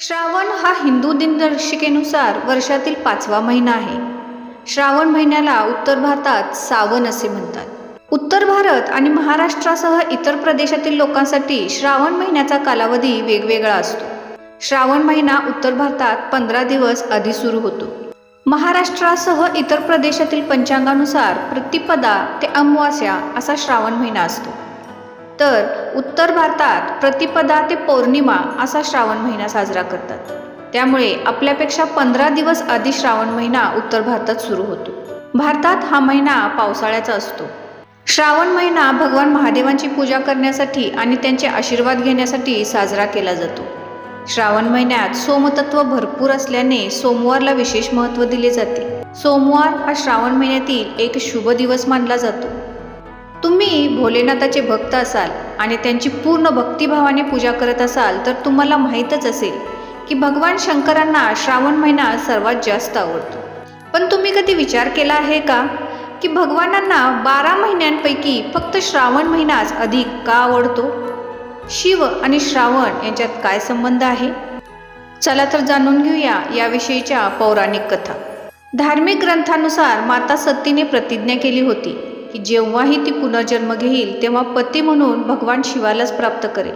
श्रावण हा हिंदू दिनदर्शिकेनुसार वर्षातील पाचवा महिना आहे. श्रावण महिन्याला उत्तर भारतात सावन असे म्हणतात. उत्तर भारत आणि महाराष्ट्रासह इतर प्रदेशातील लोकांसाठी श्रावण महिन्याचा कालावधी वेगवेगळा असतो. श्रावण महिना उत्तर भारतात पंधरा दिवस आधी सुरू होतो. महाराष्ट्रासह इतर प्रदेशातील पंचांगानुसार प्रतिपदा ते अमावास्या असा श्रावण महिना असतो. तर उत्तर भारतात प्रतिपदा ते पौर्णिमा असा श्रावण महिना साजरा करतात. त्यामुळे आपल्यापेक्षा पंधरा दिवस आधी श्रावण महिना उत्तर भारतात सुरू होतो. भारतात हा महिना पावसाळ्याचा असतो. श्रावण महिना भगवान महादेवांची पूजा करण्यासाठी आणि त्यांचे आशीर्वाद घेण्यासाठी साजरा केला जातो. श्रावण महिन्यात सोमतत्व भरपूर असल्याने सोमवारला विशेष महत्त्व दिले जाते. सोमवार हा श्रावण महिन्यातील एक शुभ दिवस मानला जातो. तुम्ही भोलेनाथाचे भक्त असाल आणि त्यांची पूर्ण भक्तिभावाने पूजा करत असाल तर तुम्हाला माहीतच असेल की भगवान शंकरांना श्रावण महिना सर्वात जास्त आवडतो. पण तुम्ही कधी विचार केला आहे का? की भगवानांना बारा महिन्यांपैकी फक्त श्रावण महिनाच अधिक का आवडतो? शिव आणि श्रावण यांच्यात काय संबंध आहे? चला तर जाणून घेऊया याविषयीच्या पौराणिक कथा. धार्मिक ग्रंथानुसार माता सतीने प्रतिज्ञा केली होती. की जेव्हाही ती पुनर्जन्म घेईल तेव्हा पती म्हणून भगवान शिवालाच प्राप्त करेल.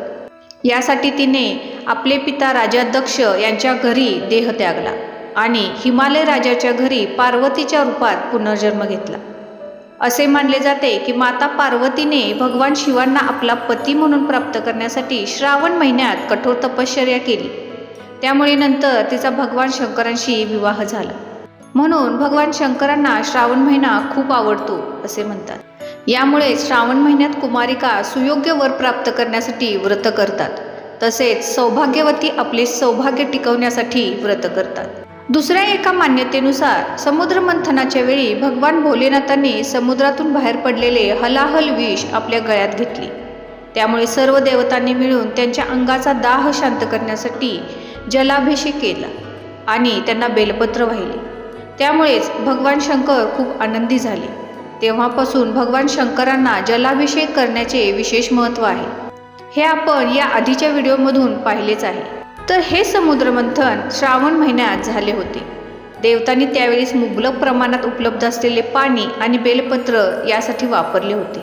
यासाठी तिने आपले पिता राजा दक्ष यांच्या घरी देह त्यागला आणि हिमालय राजाच्या घरी पार्वतीच्या रूपात पुनर्जन्म घेतला. असे मानले जाते की माता पार्वतीने भगवान शिवांना आपला पती म्हणून प्राप्त करण्यासाठी श्रावण महिन्यात कठोर तपश्चर्या केली. त्यामुळे नंतर तिचा भगवान शंकरांशी विवाह झाला. म्हणून भगवान शंकरांना श्रावण महिना खूप आवडतो असे म्हणतात. यामुळे श्रावण महिन्यात कुमारिका सुयोग्य वर प्राप्त करण्यासाठी व्रत करतात. तसेच सौभाग्यवती आपले सौभाग्य टिकवण्यासाठी व्रत करतात. दुसऱ्या एका मान्यतेनुसार समुद्र मंथनाच्या वेळी भगवान भोलेनाथांनी समुद्रातून बाहेर पडलेले हलाहल विष आपल्या गळ्यात घेतली. त्यामुळे सर्व देवतांनी मिळून त्यांच्या अंगाचा दाह शांत करण्यासाठी जलाभिषेक केला आणि त्यांना बेलपत्र वाहिले. त्यामुळेच भगवान शंकर खूप आनंदी झाले. तेव्हापासून भगवान शंकरांना जलाभिषेक करण्याचे विशेष महत्त्व आहे. हे आपण या आधीच्या व्हिडिओमधून पाहिलेच आहे. तर हे समुद्रमंथन श्रावण महिन्यात झाले होते. देवतांनी त्यावेळेस मुबलक प्रमाणात उपलब्ध असलेले पाणी आणि बेलपत्र यासाठी वापरले होते.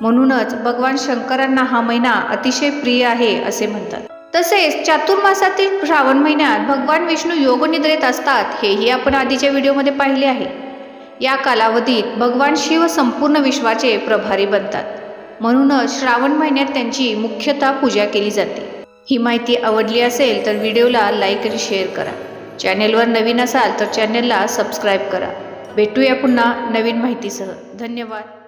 म्हणूनच भगवान शंकरांना हा महिना अतिशय प्रिय आहे असे म्हणतात. तसेच चातुर्मासातील श्रावण महिन्यात भगवान विष्णू योगनिद्रेत असतात हेही आपण आधीच्या व्हिडिओमध्ये पाहिले आहे. या कालावधीत भगवान शिव संपूर्ण विश्वाचे प्रभारी बनतात. म्हणूनच श्रावण महिन्यात त्यांची मुख्यतः पूजा केली जाते. ही माहिती आवडली असेल तर व्हिडिओला लाईक आणि शेअर करा. चॅनेलवर नवीन असाल तर चॅनेलला सबस्क्राईब करा. भेटूया पुन्हा नवीन माहितीसह. धन्यवाद.